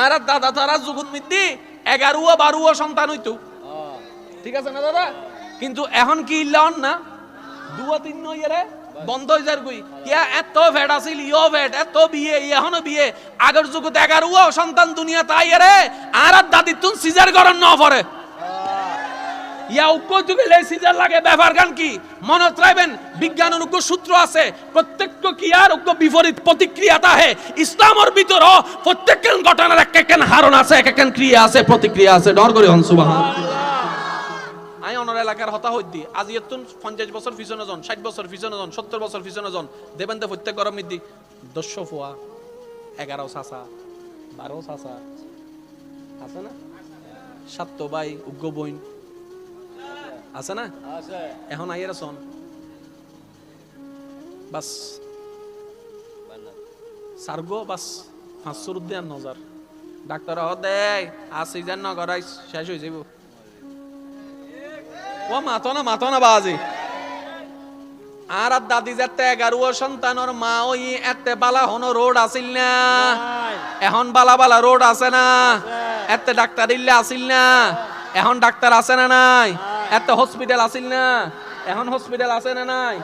আর দাদা তারা যুগুন মিদ্দি এগারোয়া বারোয়া সন্তান হইতো। ঠিক আছে না দাদা? কিন্তু এখন কি ইল্লান না? দুয়া তিন নইরে বন্ধ হয়ে যার কই? কিয়া এত ভেট আছিল ইয় ভেট এত বিয়ে এখনও বিয়ে। আগের যুগত এগারোয়া সন্তান দুনিয়া তাই রে আর আর দাদি তুন সিজার গরম ন পরে ইয়া সিজার লাগে ব্যাপার গান কি? মনত রাখবেন বিজ্ঞান অনুজ্ঞ সূত্র আছে প্রত্যেক ক্রিয়ার উক্ক বিপরীত প্রতিক্রিয়া তাহে, ইসলামের ভিতর প্রত্যেক ঘটনার এক এক হারণ আছে এক এক ক্রিয়া আছে, প্রতিক্রিয়া আছে। ডর করে হন আমি অনর এলাকার হতা আজি এতুন পঞ্চাশ বছর পিছনে জন, ষাট বছর পিছনে জন, সত্তর বছর পিছনে জন দেবেন দে প্রত্যেক গরম মিদি দশ ফুয়া, এগারো চাচা বারো চাচা আছে না? সাত ভাই উগ্র বইন আছে না? এখন আইয়ের সন বাস। সার্গো বাস। পাঁচশোর উদ্যান নজর। ডাক্তার হ দেয় আর সিজন নগরাই শেষ হয়ে যাব। ও মাতো না মাতো না বাজি। আর আর দাদি যাতে এগারো সন্তানর মা ওই এতে বালা হন রোড আসিল না। এখন বালা বালা রোড আছে না। এতে ডাক্তার ইল্লে আসিল না। এখন ডাক্তার আছে না নাই। এত হসপিটাল আসিল না? এখন হসপিটাল আছে না নাই?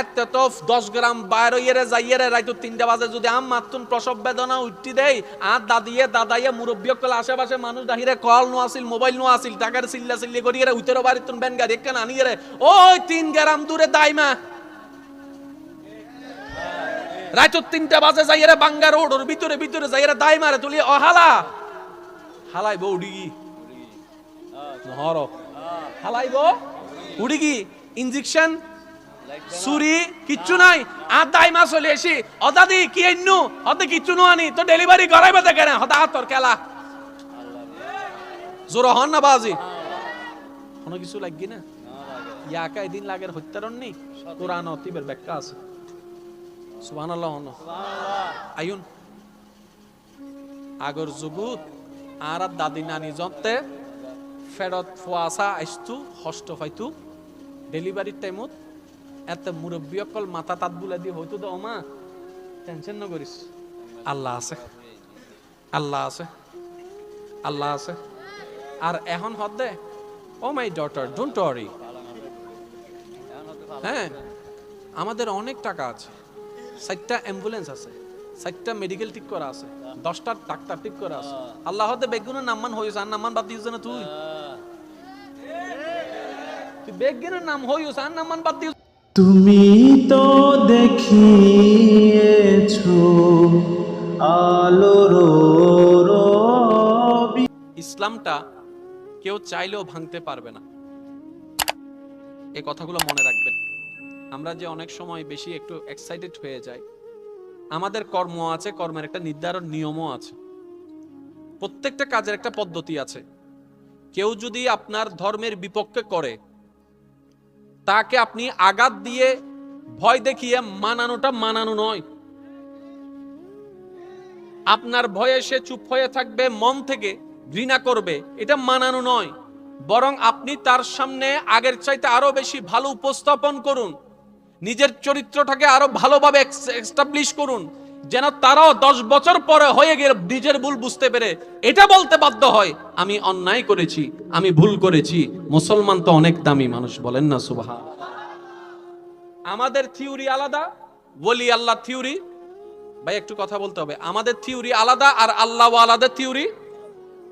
এত তো দশ গ্রাম বাইরে ইয়েরে যাইয়েরে রাইতো তিনটা বাজে। যদি আম মাতুন প্রসব বেদনা উঠতি দেই, আর দাদিয়ে, দাদাইয়ে মুরব্বী কল আশেপাশে মানুষ দাহিরে কল নো আসিল মোবাইল নো আসিল টাকার চিল্লা চিল্লি করিয়ে উত্তর বাড়ি তুন বেন গাড়ি, একখান আনিয়ে রে ওই তিন গ্রাম দূরে দাইমা। রাইতো তিনটা বাজে যাইয়েরে বাঙ্গা রোডর ভিতরে ভিতরে যাইয়েরে দাই মারে তুলি ও হালা, হালাই বউ উড়িগি নহর হালাই বউ উড়িগি ইঞ্জেকশন সুরি কিচ্ছু নাই। আর দাই মা চলে এসি অদাদি কি এন্নু? অদে কিচ্ছু নোয়ানি তো ডেলিভারি করাইবে দেখে না হতা তোর খেলা জোর হন না বাজি। কোনো কিছু লাগি না? ইয়াকা এদিন লাগের হত্যারণ নেই কোরআন অতিবের ব্যাখ্যা আছে। সুবহানাল্লাহ হন। আইন আগর যুগুত, আর দাদি নানি জতে ফেরত ফুয়াশা আইস্তু হষ্ট ফাইতু ডেলিভারির টাইমত এত মুরব্বী অকল মাথা তাত বুলে দিয়ে, হয়তো তো মা টেনশন ন করিস। আল্লাহ আছে। আল্লাহ আছে। আল্লাহ আছে। আর এখন হদ দে ও মাই ডটার ডোন্ট ওয়ারি হ্যাঁ আমাদের অনেক টাকা আছে। চারটা অ্যাম্বুলেন্স আছে, চারটা মেডিকেল ঠিক করা আছে, দশটা ডাক্তার ঠিক করা আছে। আল্লাহ বেগুনের নামমান হয়েছে আর নামমান বাদ দিয়েছ না তুই? তুই বেগুনের নাম হয়েছে আর নামমান বাদ দিয়েছ তুমি তো দেখিয়েছো আলোর ইসলামটা কেউ চাইলেও ভাঙতে পারবে না। এই কথাগুলো মনে রাখবেন। আমরা যে অনেক সময় বেশি একটু এক্সাইটেড হয়ে যাই আমাদের কর্ম আছে কর্মের একটা নির্ধারণ নিয়মও আছে। প্রত্যেকটা কাজের একটা পদ্ধতি আছে। কেউ যদি আপনার ধর্মের বিপক্ষে করে তাকে আপনি আঘাত দিয়ে ভয় দেখিয়ে মানানোটা মানানো নয়। আপনার ভয়ে সে চুপ হয়ে থাকবে, মন থেকে ঘৃণা করবে, এটা মানানো নয়। বরং আপনি তার সামনে আগের চাইতে আরও বেশি ভালো উপস্থাপন করুন। নিজের চরিত্রটাকে আরও ভালোভাবে করুন। যেন তারাও দশ বছর পরে হয়ে গেলে, নিজের ভুল বুঝতে পেরে। এটা বলতে বাধ্য হয়, আমি অন্যায় করেছি, আমি ভুল করেছি। মুসলমান তো অনেক দামি মানুষ, বলেন না সুবাহা আমাদের থিওরি আলাদা বলি আল্লাহ থিওরি। ভাই, একটু কথা বলতে হবে। আমাদের থিওরি আলাদা আর আল্লাহ আলাদা থিওরি।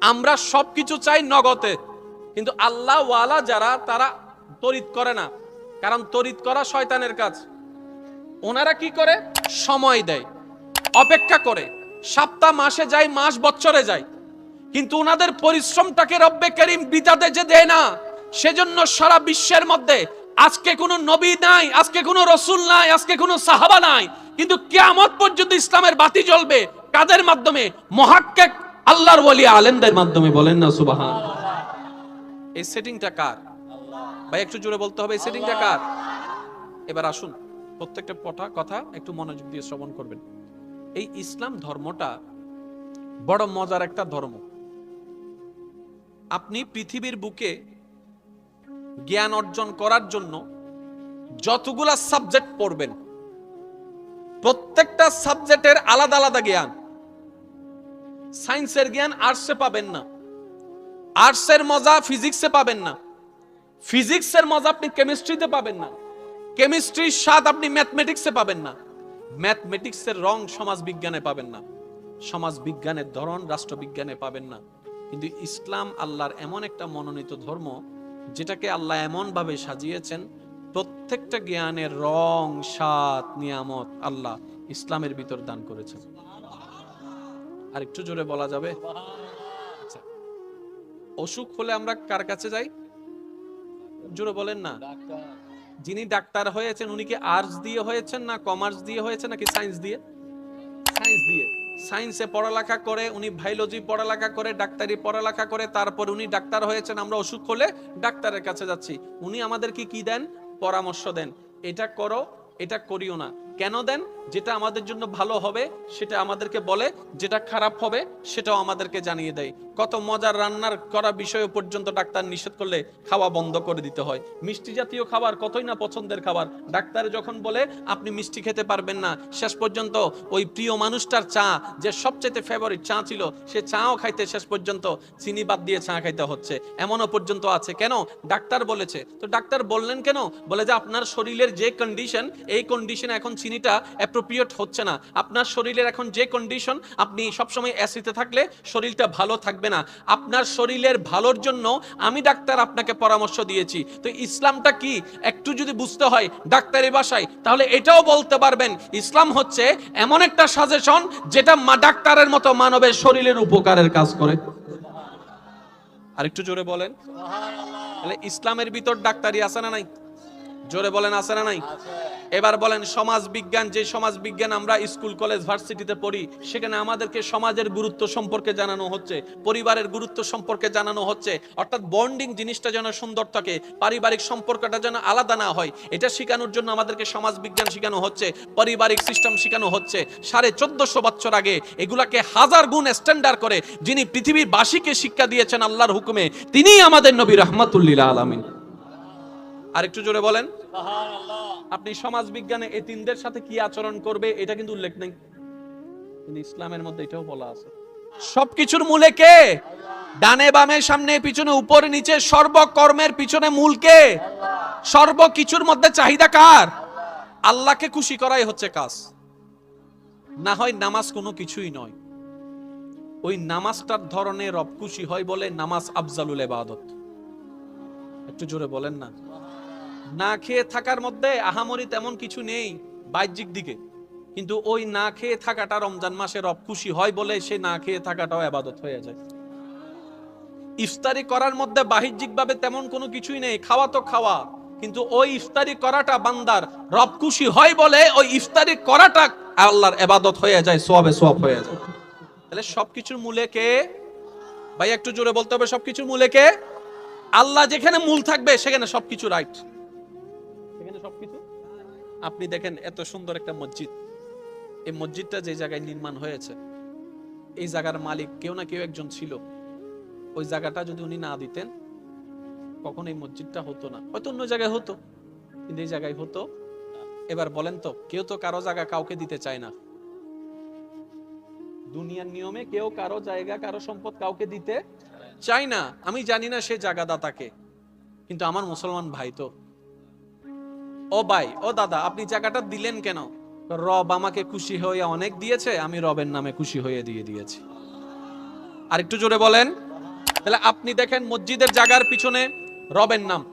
আমরা সবকিছু চাই নগদে, কিন্তু আল্লাহ ওয়ালা যারা, তারা তরিত করে না। কারণ তরিত করা শয়তানের কাজ। ওনারা কি করে? সময় দেয়। অপেক্ষা করে। সপ্তাহ মাসে যায়, মাস বছরে যায়। কিন্তু ওনাদের পরিশ্রমটাকে রব্বে করিম বিদাতে যে দেয় না, সেজন্য সারা বিশ্বের মধ্যে আজকে কোনো নবী নাই, আজকে কোনো রসুল নাই, আজকে কোনো সাহাবা নাই। কিন্তু কিয়ামত পর্যন্ত ইসলামের বাতি জ্বলবে কাদের মাধ্যমে? মহাক্কেক আল্লাহর ওয়ালি আলেমদের মাধ্যমে, বলেন না সুবাহান। এই সেটিংটা কার? ভাই, একটু জোরে বলতে হবে, এই সেটিংটা কার? এবার আসুন, প্রত্যেকটা পটা কথা একটু মনোযোগ দিয়ে শ্রবণ করবেন। এই ইসলাম ধর্মটা বড় মজার একটা ধর্ম। আপনি পৃথিবীর বুকে জ্ঞান অর্জন করার জন্য যতগুলা সাবজেক্ট পড়বেন, প্রত্যেকটা সাবজেক্টের আলাদা আলাদা জ্ঞান। সায়েন্সের জ্ঞান আর্টসে পাবেন না, আর্টসের মজা ফিজিক্সে পাবেন না, ফিজিক্সের মজা আপনি কেমিস্ট্রিতে পাবেন না, কেমিস্ট্রির স্বাদ আপনি ম্যাথমেটিক্সে পাবেন না। ম্যাথমেটিক্সের রং সমাজ বিজ্ঞানে পাবেন না। সমাজ বিজ্ঞানের ধরন রাষ্ট্রবিজ্ঞানে পাবেন না। কিন্তু ইসলাম আল্লাহর এমন একটা মনোনীত ধর্ম, যেটাকে আল্লাহ এমন ভাবে সাজিয়েছেন, প্রত্যেকটা জ্ঞানের রং, স্বাদ, নিয়ামত আল্লাহ ইসলামের ভিতর দান করেছেন। আর একটু জোরে বলা যাবে? আচ্ছা। অসুখ হলে আমরা কার কাছে যাই? জোরে বলেন না। যিনি ডাক্তার হয়েছেন, উনি কি আর্টস দিয়ে হয়েছেন না কমার্স দিয়ে হয়েছে নাকি সায়েন্স দিয়ে? সায়েন্স দিয়ে। সায়েন্সে পড়ালেখা করে, উনি ভাইলজি পড়ালেখা করে, ডাক্তারি পড়ালেখা করে, তারপর উনি ডাক্তার হয়েছেন, আমরা অসুখ হলে ডাক্তারের কাছে যাচ্ছি। উনি আমাদের কি কি দেন? পরামর্শ দেন। এটা করো, এটা করিও না। কেন দেন? যেটা আমাদের জন্য ভালো হবে, সেটা আমাদেরকে বলে, যেটা খারাপ হবে, সেটাও আমাদেরকে জানিয়ে দেয়। কত মজার রান্নার করা বিষয় পর্যন্ত ডাক্তার নিষেধ করলে খাওয়া বন্ধ করে দিতে হয়। মিষ্টি জাতীয় খাবার কতই না পছন্দের খাবার। ডাক্তার যখন বলে, আপনি মিষ্টি খেতে পারবেন না। শেষ পর্যন্ত ওই প্রিয় মানুষটার চা, যে সবচেয়ে ফেভারিট চা ছিল, সে চাও খাইতে শেষ পর্যন্ত চিনি বাদ দিয়ে চা খাইতে হচ্ছে। এমনও পর্যন্ত আছে। কেন? ডাক্তার বলেছে। তো ডাক্তার বললেন কেন? বলে যে আপনার শরীরের যে কন্ডিশন এই কন্ডিশনে এখন চিনিটা অ্যাপ্রোপ্রিয়েট হচ্ছে না। আপনার শরীরের এখন যে কন্ডিশন আপনি সবসময় অ্যাসিতে থাকলে শরীরটা ভালো থাকবে না। আপনার শরীরের ভালোর জন্য আমি ডাক্তার আপনাকে পরামর্শ দিয়েছি। তো ইসলামটা কি? একটু যদি বুঝতে হয় ডাক্তারি ভাষায়, তাহলে এটাও বলতে পারবেন। ইসলাম হচ্ছে এমন একটা সাজেশন যেটা মা- ডাক্তারের মতো মানবের শরীরের উপকারের কাজ করে। আরেকটু জোরে বলেন। তাহলে ইসলামের ভিতর ডাক্তারি আছে না নাই? জোরে বলেন, আছে না নাই? এবার বলেন, সমাজ বিজ্ঞান, যে সমাজ বিজ্ঞান আমরা স্কুল, কলেজ, ভার্সিটিতে পড়ি, সেখানে আমাদেরকে সমাজের গুরুত্ব সম্পর্কে জানানো হচ্ছে, পরিবারের গুরুত্ব সম্পর্কে জানানো হচ্ছে, অর্থাৎ বন্ডিং জিনিসটা যেন সুন্দর থাকে, পারিবারিক সম্পর্কটা যেন আলাদা না হয়, এটা শেখানোর জন্য আমাদেরকে সমাজ বিজ্ঞান শেখানো হচ্ছে, পারিবারিক সিস্টেম শেখানো হচ্ছে। সাড়ে চোদ্দশো বছর আগে এগুলাকে হাজার গুণ স্ট্যান্ডার্ড করে যিনি পৃথিবীর বাসীকে শিক্ষা দিয়েছেন আল্লাহর হুকুমে, তিনিই আমাদের নবী রহমাতুল্লিল আলমিন। আরেকটু জোরে বলেন। আপনি সমাজ বিজ্ঞানে এতিমদের সাথে কি আচরণ করবে, এটা কিন্তু উল্লেখ নেই। কিন্তু ইসলামের মধ্যে এটাও বলা আছে। সবকিছুর মূলে কে? ডানে বামে, সামনে, পিছনে, উপরে, নিচে, সর্বকর্মের পিছনে মূল কে? সর্বকিছুর মধ্যে চাহিদা কার? আল্লাহকে খুশি করাই হচ্ছে কাজ। না হয় নামাজ কোনো কিছুই নয়। ওই নামাজটার ধরনের রব খুশি হয় বলে নামাজ আফজালুল ইবাদত। একটু জোরে বলেন না। না খেয়ে থাকার মধ্যে আহামরি তেমন কিছু নেই বাহ্যিক দিকে। কিন্তু ওই না খেয়ে থাকাটা রমজান মাসে রব খুশি হয় বলে সে না খেয়ে থাকাটাও আবাদত হয়ে যায়। ইফতারি করার মধ্যে বাহ্যিক ভাবে তেমন কোনো কিছুই নেই, খাওয়া তো খাওয়া। কিন্তু ওই ইফতারি করাটা বান্দার রব খুশি হয় বলে ওই ইফতারি করাটা আল্লাহর এবাদত হয়ে যায় সোয়াবে সোয়াব হয়ে যায়। তাহলে সবকিছুর মূলে কে? ভাই, একটু জোরে বলতে হবে, সবকিছুর মূলে কে? আল্লাহ যেখানে মূল থাকবে সেখানে সবকিছু রাইট সবকিছু? আপনি দেখেন এত সুন্দর একটা মসজিদ। এই মসজিদটা যে জায়গায় নির্মাণ হয়েছে, এই জায়গার মালিক কেউ না কেউ একজন ছিল। ওই জায়গাটা যদি উনি না দিতেন, কখন এই মসজিদটা হতো না। হয়তো অন্য জায়গায় হতো, কিন্তু এই জায়গায় হতো। এবার বলেন তো, কেউ তো কারও জায়গা কাউকে দিতে চায় না। দুনিয়ার নিয়মে কেউ কারও জায়গা, কারও সম্পদ কাউকে দিতে চায় না। আমি জানি না সে জায়গাদাতাকে, কিন্তু আমার মুসলমান ভাই তো। ও ভাই ও দাদা আপনি জায়গাটা দিলেন কেন? রব আমাকে খুশি হয়ে অনেক দিয়েছে আমি রবের নামে খুশি হয়ে দিয়ে দিয়েছি। আর একটু জোরে বলেন। তাহলে আপনি দেখেন মসজিদের জায়গার পিছনে রবের নাম।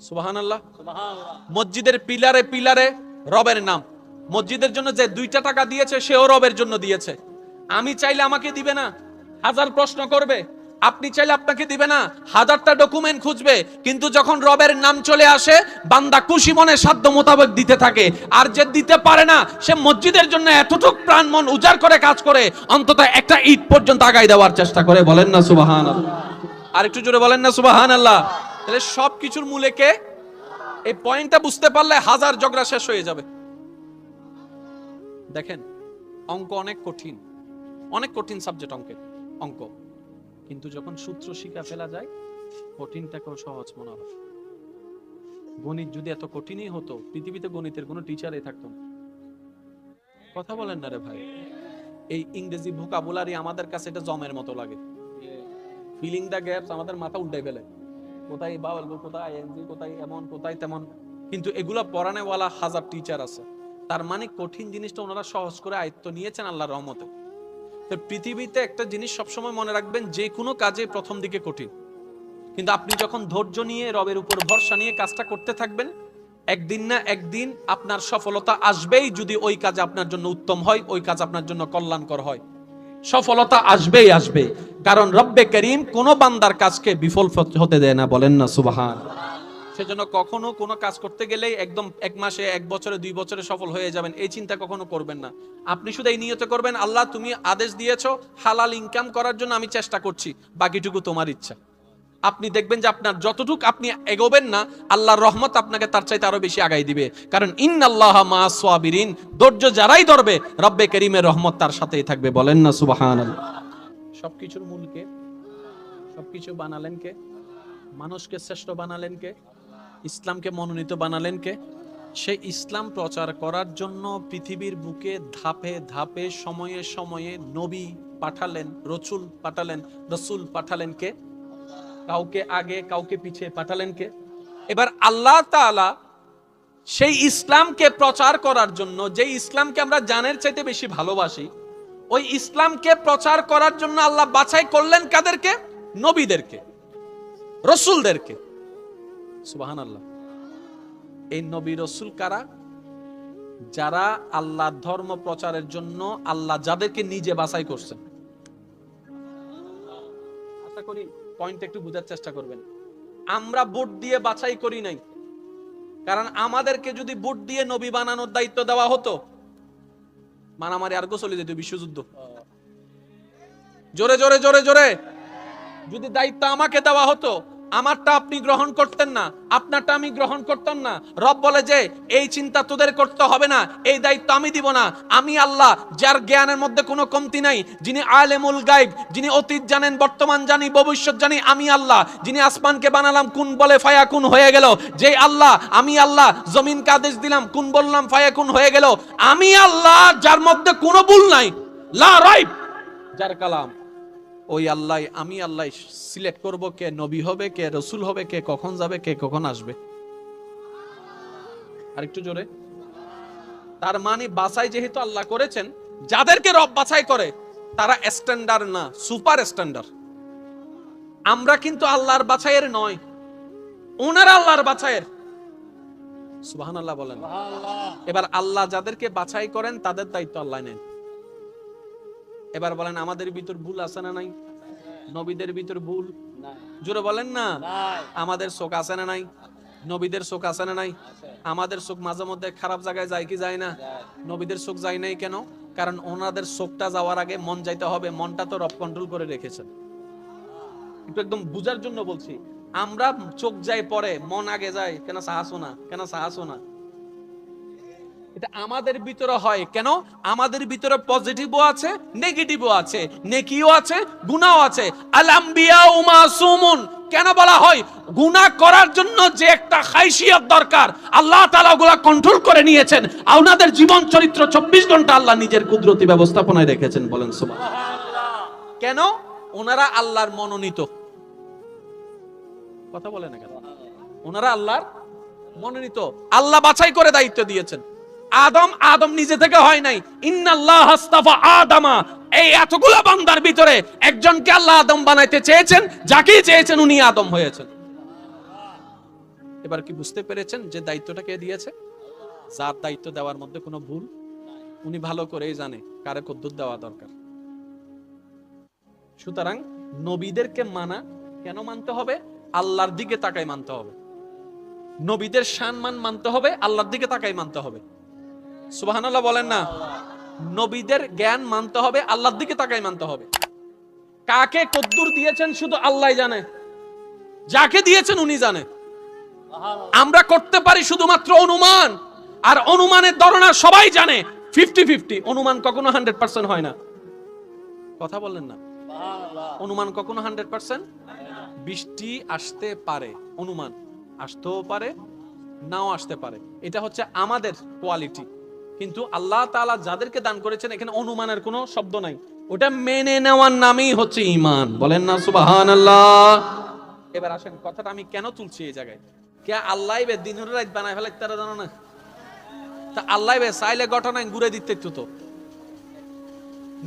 সুবাহান আল্লাহ মসজিদের পিলারে পিলারে রবের নাম। মসজিদের জন্য যে দুইটা টাকা দিয়েছে সেও রবের জন্য দিয়েছে। আমি চাইলে আমাকে দিবে না। হাজার প্রশ্ন করবে। আপনি চাইলে আপনাকে দিবে না, হাজারটা ডকুমেন্ট খুঁজবে, কিন্তু যখন রবের নাম চলে আসে, বান্দা খুশি মনে সাধ্য মোতাবেক দিতে থাকে। আর যে দিতে পারে না, সে মসজিদের জন্য এতটুক প্রাণ মন উজাড় করে কাজ করে, অন্তত একটা ইট পর্যন্ত আগাই দেওয়ার চেষ্টা করে। বলেন না সুবাহান আর একটু জোরে বলেন না সুবাহান আল্লাহ তাহলে সব কিছুর মূলে কে? এই পয়েন্টটা বুঝতে পারলে হাজার ঝগড়া শেষ হয়ে যাবে। দেখেন, অঙ্ক অনেক কঠিন। অনেক কঠিন সাবজেক্ট অঙ্কের, অঙ্ক। কিন্তু যখন সূত্র শিখা ফেলা যায়, কঠিনটাকেও সহজ মনে হয়। গণিত যদি এত কঠিনই হতো, পৃথিবীতে গণিতের কোনো টিচারই থাকতো না। কথা বলেন না রে ভাই। এই ইংরেজি ভোকাবুলারি আমাদের কাছে এটা জমের মতো লাগে। ফিলিং দ্য গ্যাপস আমাদের মাথা উল্টাই ফেলে। কোথায় বাউল কোথায় আইএনজি কোথায় এমন, কোথায় তেমন। কিন্তু এগুলো পড়ানেওয়ালা হাজার টিচার আছে। তার মানে কঠিন জিনিসটা ওনারা সহজ করে আয়ত্ত নিয়েছেন আল্লাহর রহমতে। পৃথিবীতে একটা জিনিস সবসময় মনে রাখবেন, যে কোনো কাজে প্রথম দিকে কঠিন। কিন্তু আপনি যখন ধৈর্য নিয়ে রবের উপর ভরসা নিয়ে কাজটা করতে থাকবেন, একদিন না একদিন আপনার সফলতা আসবেই যদি ওই কাজ আপনার জন্য উত্তম হয়, ওই কাজ আপনার জন্য কল্যাণকর হয়। সফলতা আসবেই আসবে, কারণ রব্বে করিম কোন বান্দার কাজকে বিফল হতে দেয় না, বলেন না সুবাহান। সেজন্য কখনো কোনো কাজ করতে গেলেই একদম এক মাসে, এক বছরে, দুই বছরে সফল হয়ে যাবেন। এই চিন্তা কখনো করবেন না। আপনি শুধু এই নিয়ত করবেন, আল্লাহ তুমি আদেশ দিয়েছ, হালাল ইনকাম করার জন্য আমি চেষ্টা করছি, বাকিটুকু তোমার ইচ্ছা। আপনি দেখবেন যে আপনার যতটুক আপনি এগোবেন না, আল্লাহর রহমত আপনাকে তার চাইতে আরও বেশি আগাই দিবে। কারণ ইন্নাল্লাহ মা সাবিরিন, ধৈর্য যারাই ধরবে, রব্বে করিমের রহমত তার সাথেই থাকবে। বলেন না, সুবহানাল্লাহ। সবকিছুর মূল কে সবকিছু বানালেন কে? মানুষকে শ্রেষ্ঠ বানালেন কে? ইসলামকে মনোনীত বানালেন কে? সেই ইসলাম প্রচার করার জন্য পৃথিবীর বুকে ধাপে ধাপে, সময়ে সময়ে নবী পাঠালেন, রসুল পাঠালেন রসুল পাঠালেন কে? কাউকে আগে, কাউকে পিছিয়ে পাঠালেন কে? এবার আল্লাহ তাআলা সেই ইসলামকে প্রচার করার জন্য যে ইসলামকে আমরা জানের চাইতে বেশি ভালোবাসি, ওই ইসলামকে প্রচার করার জন্য আল্লাহ বাছাই করলেন কাদেরকে? নবীদেরকে, রসুলদেরকে। আল্লাহ এই নবী রসুল কারা? যারা আল্লাহ ধর্ম প্রচারের জন্য আল্লাহ যাদেরকে নিজে বাছাই করছেন। আশা করি পয়েন্ট একটু বোঝার চেষ্টা করবেন। আমরা ভোট দিয়ে বাছাই করি নাই। কারণ আমাদেরকে যদি ভোট দিয়ে নবী বানানোর দায়িত্ব দেওয়া হতো, মারামারি আর চলে যেত বিশ্বযুদ্ধ। জোরে জোরে জোরে জোরে। যদি দায়িত্ব আমাকে দেওয়া হতো আমারটা আপনি গ্রহণ করতেন না, আপনারটা আমি গ্রহণ করতাম না। রব বলে যে, এই চিন্তা তোদের করতে হবে না, এই দায়িত্ব আমি দিব না। আমি আল্লাহ, যার জ্ঞানের মধ্যে কোনো কমতি নাই, যিনি আলেমুল গাইব যিনি অতীত জানেন, বর্তমান জানি, ভবিষ্যৎ জানি, আমি আল্লাহ। যিনি আসমানকে বানালাম, কোন বলে ফায়া কোন হয়ে গেল? যে আল্লাহ, আমি আল্লাহ জমিনকে আদেশ দিলাম, কোন বললাম ফায়া কোন হয়ে গেল? আমি আল্লাহ, যার মধ্যে কোনো ভুল নাই। লা রাইব! যার কালাম। ওই আল্লাহ আমি আল্লাহ সিলেক্ট করব কে নবী হবে কে রসুল হবে কে কখন যাবে কে কখন আসবে। আরেকটু জোরে। তার মানে বাছাই যেহেতু আল্লাহ করেছেন যাদেরকে রব বাছাই করে তারা স্ট্যান্ডার্ড না সুপার স্ট্যান্ডার্ড আমরা কিন্তু আল্লাহর বাছাইয়ের নয় ওনারা আল্লাহর বাছাইয়ের। সুবাহান আল্লাহ বলেন এবার আল্লাহ যাদেরকে বাছাই করেন তাদের দায়িত্ব আল্লাহ নেন। এবার বলেন আমাদের ভিতর ভুল আছে না নাই? নবীদের ভিতর ভুল? জোরে বলেন না। আমাদের চোখ আছে না নাই? নবীদের চোখ আছে না নাই? আমাদের চোখ মাঝে মধ্যে খারাপ জায়গায় যায় কি যায় না? নবীদের চোখ যায় নাই কেন? কারণ ওনাদের চোখটা যাওয়ার আগে মন যাইতে হবে মনটা তো রব কন্ট্রোল করে রেখেছেন। একটু একদম বুঝার জন্য বলছি আমরা চোখ যাই পরে মন আগে যায় কেন সাহসো না? কেন সাহসো না? এটা আমাদের ভিতরে হয়। কেন? আমাদের ভিতরে পজিটিভও আছে নেগেটিভও আছে, নেকিও আছে গুনাও আছে। আলাম্বিয়া মাসুমুন কেন বলা হয়? গুনাহ করার জন্য যে একটা খাইসিয়ত দরকার। আল্লাহ তাআলা ওগুলা কন্ট্রোল করে নিয়েছেন। আর ওনাদের জীবন চরিত্র 24 ঘণ্টা আল্লাহ নিজের কুদরতি ব্যবস্থাপনায় রেখেছেন, বলেন সুবহানাল্লাহ। কেন? ওনারা আল্লাহর মনোনীত। কথা বলে না কেন? ওনারা আল্লাহর মনোনীত। আল্লাহ বাছাই করে দায়িত্ব দিয়েছেন। আদম আদম নিজে থেকে হয় নাই। ইন্নাল্লাহ হাস্তাফা আদামা। এই এতগুলো বান্দার ভিতরে একজনকে আল্লাহ আদম বানাইতে চেয়েছেন যাকে চেয়েছেন উনি আদম হয়েছেন। এবার কি বুঝতে পেরেছেন যে দায়িত্বটা কে দিয়েছে? যার দায়িত্ব দেওয়ার মধ্যে কোনো ভুল উনি ভালো করেই জানে কারে কদ্দুর দেওয়া দরকার। সুতরাং নবীদেরকে মানা কেন মানতে হবে? আল্লাহর দিকে তাকাই মানতে হবে। নবীদের সম্মান মানতে হবে, আল্লাহর দিকে তাকাই মানতে হবে। সুবহানাল্লাহ বলেন না। নবীদের জ্ঞান মানতে হবে, আল্লাহর দিকে তাকাই মানতে হবে। কাকে কদ্দুর দিয়েছেন শুধু আল্লাহ জানে, যাকে দিয়েছেন উনি জানে। আমরা করতে পারি শুধুমাত্র অনুমান, আর অনুমানের ধারণা সবাই জানে। ফিফটি ফিফটি, অনুমান কখনো হান্ড্রেড পার্সেন্ট হয় না। কথা বললেন না? অনুমান কখনো হান্ড্রেড পার্সেন্ট? বৃষ্টি আসতে পারে, অনুমান আসতেও পারে, নাও আসতে পারে। এটা হচ্ছে আমাদের কোয়ালিটি কিন্তু আল্লাহ তাআলা যাদেরকে দান করেছেন, এখানে অনুমানের কোনো শব্দ নাই। ওটা মেনে নেওয়ার নামই হচ্ছে ইমান বলেন না, সুবহানাল্লাহ। এবার আসেন, কথাটা আমি কেন তুলছি এই জায়গায়? কে আল্লাহ বে দিনের রাত বানায় ফেলে তারা জানো না? তা আল্লাহ বে চাইলে ঘটনায় ঘুরে দিতে তো।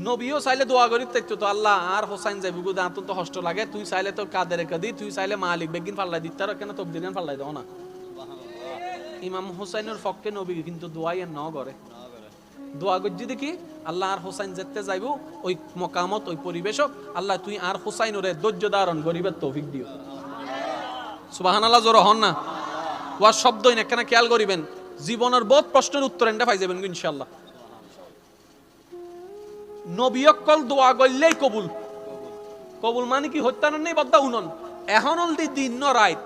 নবীও চাইলে দোয়া করি দেখতো তো। আল্লাহ, আর হোসাইন যাইব গো দাঁত তো কষ্ট লাগে। তুই চাইলে তো কাদের কাদি, তুই চাইলে মালিক বেগিন ফাল্লাই দিতে, আর কেন তকদির ফাল্লাই দাও না? ইমাম হোসাইনের পক্ষে নবী কিন্তু দোয়াই আর ন করে। দোয়া গজ্জি দেখি আল্লাহ আর হোসাইন যেতে যাইব, ওই মকামত, ওই পরিবেশক, আল্লাহ তুই আর হোসাইন ওরে ধৈর্য ধারণ গরিবের তৌফিক দিও। সুবাহান আল্লাহ জোর হন না। ওয়ার শব্দই না, কেন খেয়াল করিবেন, জীবনের বহুত প্রশ্নের উত্তর এনটা পাই যাবেন ইনশাল্লাহ নবীয়কল দোয়া করলেই কবুল। কবুল মানে কি? হত্যান নেই বদ্দা উনন এখন অলদি দিন রাইত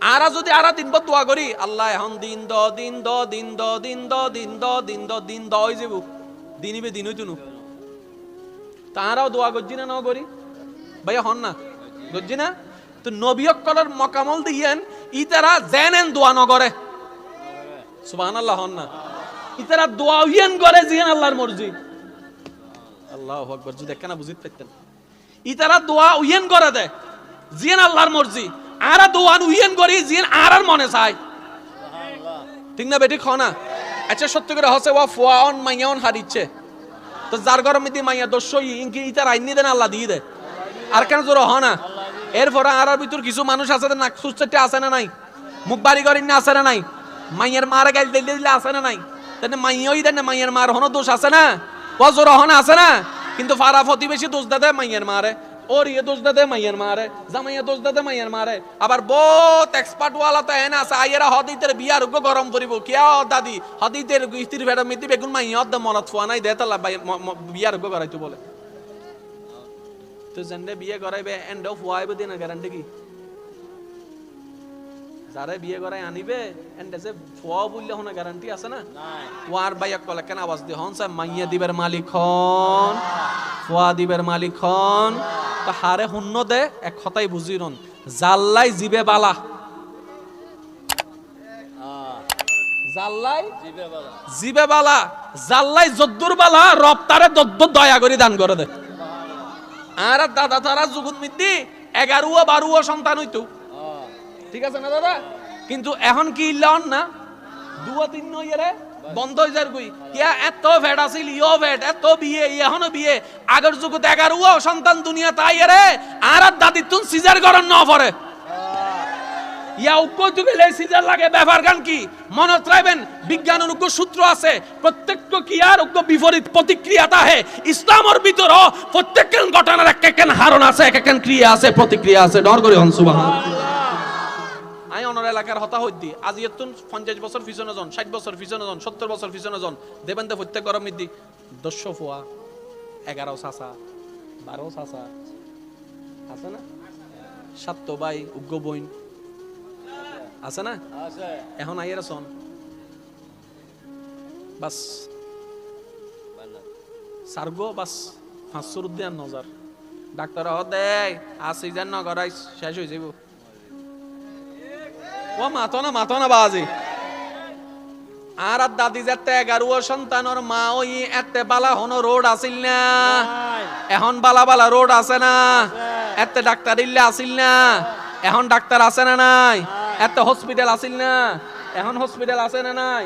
আরা যদি আরা দিন বদ দোয়া করি, আল্লাহ এখন দিন দ দিন দ দিন দ দিন দ দিন দ দিন দ দিন দ হয়ে যাব। দিনিবে দিন হইতুনু তারাও দোয়া করছি না ন করি? ভাইয়া হন না। করছি না? তো নবীয়কলের মকামল দিয়েন ইতারা জেনেন দোয়া ন করে নগরে সুবহানাল্লাহ হন না। ইতারা দোয়া উইয়েন করে জিয়ান আল্লাহর মর্জি আল্লাহ আকবর যদি একখানা বুঝিতে পারতেন ইতারা দোয়া উইয়েন করে দেয় জিয়ান আল্লাহর মর্জি আরা দোয়ান উইয়েন করি জিয়ান আরার মনে চায় ঠিক না বেটি, খনা? আচ্ছা সত্য করে হসে ওয়া ফুয়া অন হারিচ্ছে। তো যার ঘর মধ্যে মাইয়া দস্য ইনকি ইতার আইনি দেন আল্লাহ দিয়ে দে। আর কেন জোর হ না এরপরে আরার ভিতর কিছু মানুষ আছে নাক সুস্থতে আছে না নাই? মুখ বাড়ি করেন না আছে না নাই? মাইয়ের মারা গাইল দিলে দিলে আছে না নাই? তাহলে মাইয়াই দেন মাইয়ের মার হনো দোষ আছে না? কজোর হন আছে না? কিন্তু ফারা প্রতিবেশী দোষ দাদে মাইয়ের মারে। ওর ইয়ে দোষ দাদে মাইয়ের মারে জামাই দোষ দাদে মাইয়ের মারে আবার বহুত এক্সপার্ট ওয়ালা তো এনে আছে আইয়েরা হদিতের বিয়ার উগ্র গরম করিব কিয়া দাদি হদিতের স্ত্রীর ভেড়া মিতি বেগুন মাই অদ্দ মনত ফুয়া নাই দেতালা বিয়ার উগ্র করাইতো বলে তো জেন্ডে বিয়ে করাইবে এন্ডও ফুয়াইবে দিন গ্যারান্টি কি যারে বিয়ে করাই আনিবে এন্ডে যে ফুয়া বললে হনে গ্যারান্টি আছে না? ওয়ার বাইয়া কলে কেন আওয়াজ দি? হন স্যার মাইয়া দিবের মালিক হন ফুয়া দিবের মালিক হন। তো হারে শূন্য দে এক কথাই বুঝি রন জাল্লাই জিবে বালা। জাল্লাই জিবে বালা। জাল্লাই যদ্দুর বালা রব তারে দয়া করে দান করে দে। আর দাদা তারা যুগুন মিদ্দি এগারো বারো সন্তান হইতো। ঠিক আছে না দাদা? কিন্তু এখন কি ইল্লান না? দুয়া তিন ইয়েরে বন্ধ হয়ে যার কই? কিয়া এত ভেট আছিল ইও ভেট এত বিয়ে, এখনও বিয়ে। আগের যুগত এগারো সন্তান দুনিয়া তাই রে। আর দাদি তুন সিজার করেন ন পরে ইয়া উগ্র যুগে সিজার লাগে ব্যাপার গান কি? মনত রাখবেন বিজ্ঞান অনুজ্ঞ সূত্র আছে প্রত্যেক ক্রিয়ার উগ্র বিপরীত প্রতিক্রিয়া তাহে। ইসলামের ভিতর প্রত্যেক ঘটনার এক এক হারণ আছে, এক এক ক্রিয়া আছে, প্রতিক্রিয়া আছে। ডর করে হন আমি অনর এলাকার হতা হইতি আজি এতুন পঞ্চাশ বছর পিছনে জন ষাট বছর পিছনে জন সত্তর বছর পিছনে জন দেবেন দে প্রত্যেক গরম মিদি দশ ফুয়া এগারো চাচা বারো চাচা আছে না? সাত ভাই উগ্র বইন। আছে না? এখন আইয়ের সন বাস সার্গো বাস পাঁচশোর উদ্যান নজর ডাক্তার দেয় আর সিজন নগরাই শেষ হয়ে যাব। ও মাতো না মাতো না বাজি। আর দাদি যাতে এগারো সন্তানর মা ওই এতে বালা হন রোড আসিল না। এখন বালা বালা রোড আছে না। এতে ডাক্তার ইল্লে আসিল না। এখন ডাক্তার আছে না নাই। এত হসপিটাল আসিল না। এখন হসপিটাল আছে না নাই।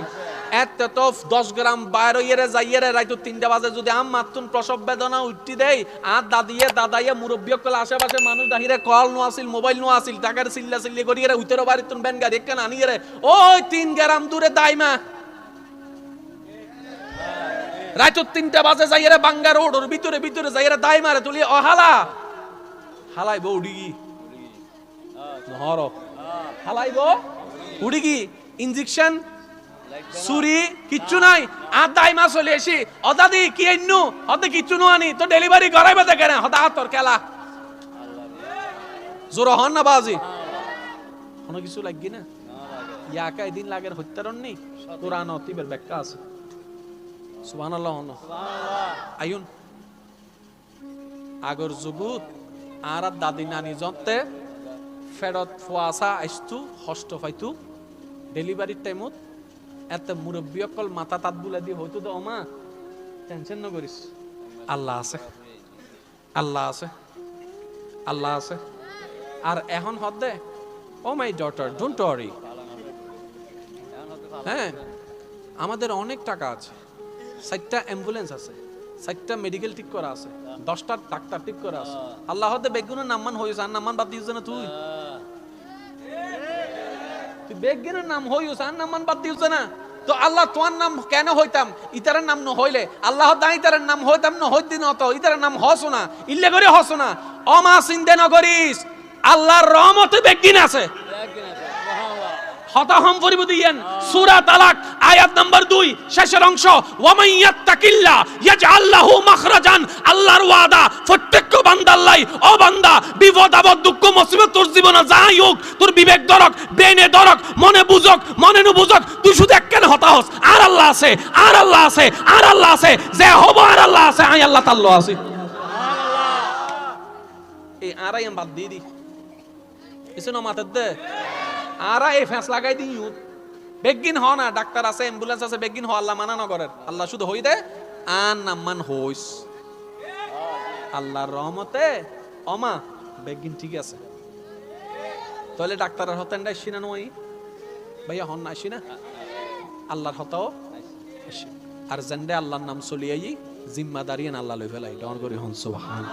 এত তো দশ গ্রাম বাইরে ইয়েরে যাইয়েরে রাইতো তিনটা বাজে যদি আম মাতুন প্রসব বেদনা উঠতি দেই, আর দাদিয়ে দাদাইয়ে মুরব্বী কল আশেপাশে মানুষ দাহিরে কল নো আসিল, মোবাইল নো আসিল, টাকার সিল্লা সিল্লি করিয়ে উত্তর বাড়ি তুন ব্যান গাড়ি একখান আনিয়ে রে ওই তিন গ্রাম দূরে দাইমা রাইতো তিনটা বাজে যাইয়েরে বাঙ্গা রোড ওর ভিতরে ভিতরে যাইয়েরে দাই মারে তুলি ও হালা হালাই বউ উড়ি নহর। হালাই বউ উড়ি কি ইঞ্জেকশন সুরি কিচ্ছু নাই। আর দাই মা চলে এসি। অদাদি কি এন্নু? হতে কিচ্ছু নো আনি। তো ডেলিভারি করাইবে দেখে না হতা তোর খেলা জোর হন না বাজি। কোনো কিছু লাগি না? ইয়াকা এদিন লাগের হত্যারণ নেই কোরআন অতিবের ব্যাখ্যা আছে। সুবহানাল্লাহ হন। আইন আগর যুগুত আর দাদি নানি জতে ফেরত ফুয়াশা আইস্তু হস্ত ফাইতু ডেলিভারির টাইমত এত মুরব্বী অকল মাথা তাত বুলা দিয়ে হয়তো তো ওমা। টেনশন না করিস। আল্লাহ আছে। আল্লাহ আছে। আল্লাহ আছে। আর এখন হদ দে। ও মাই ডটার ডোন্ট ওয়ারি। হ্যাঁ আমাদের অনেক টাকা আছে। চারটা অ্যাম্বুলেন্স আছে। চারটা মেডিকেল ঠিক করা আছে। দশটা ডাক্তার ঠিক করা আছে। আল্লাহ হতে বেগুনের নাম্মান হয়েছে আর নাম্মান বাদ দিয়েছ না তুই। তুই বেজ্ঞানের নাম হইস আর নামান বাদ দিউছ না। তো আল্লাহ তোমার নাম কেন হইতাম? ইতারের নাম ন হইলে। আল্লাহ দা ইতারের নাম হইতাম ন হইতি নত ইতারের নাম হস না। ইল্লে করে হস না। অমা চিন্তা আল্লাহর রহমতে বেজ্ঞিন আছে। হতাহম পরিব দিয়েন সূরা তালাক, আয়াত নাম্বার 2 শেষের অংশ। ওয়ামান ইয়াত্তাকিল্লা ইয়াজআল্লাহু মাখরাজান। আল্লাহর ওয়াদা প্রত্যেক বান্দা আল্লাহ ও বান্দা, বিপদ, আপদ, দুঃখ, মুসিবত তোর জীবনে যাই হোক, তোর বিবেক দরক ব্রেনে দরক, মনে বুঝক, মনে নু বুঝক, তুই শুধু একখানে হতাহস আর আল্লাহ আছে, আর আল্লাহ আছে, আর আল্লাহ আছে, যে হব আর আল্লাহ আছে আই আল্লাহ তাআলা আছে। এই আরাই বাদ দিয়ে দি। কিছু না দে। আরা এই ফেঁস লাগাই দিই বেগিন হ না, ডাক্তার আছে, অ্যাম্বুলেন্স আছে, বেগিন হ, আল্লাহ মানা নগরের। আল্লাহ শুধু হই দে, আন নাম্মান হইস। আল্লাহর রহমতে। অমা বেগিন ঠিক আছে। তাহলে ডাক্তারের হতেন ডাই সিনা নই ভাইয়া হন না না। আল্লাহর হতাও আর জেন্ডে আল্লাহর নাম চলিয়াই জিম্মাদারি আল্লাহ লই ফেলাই ডর করি হন সুবহান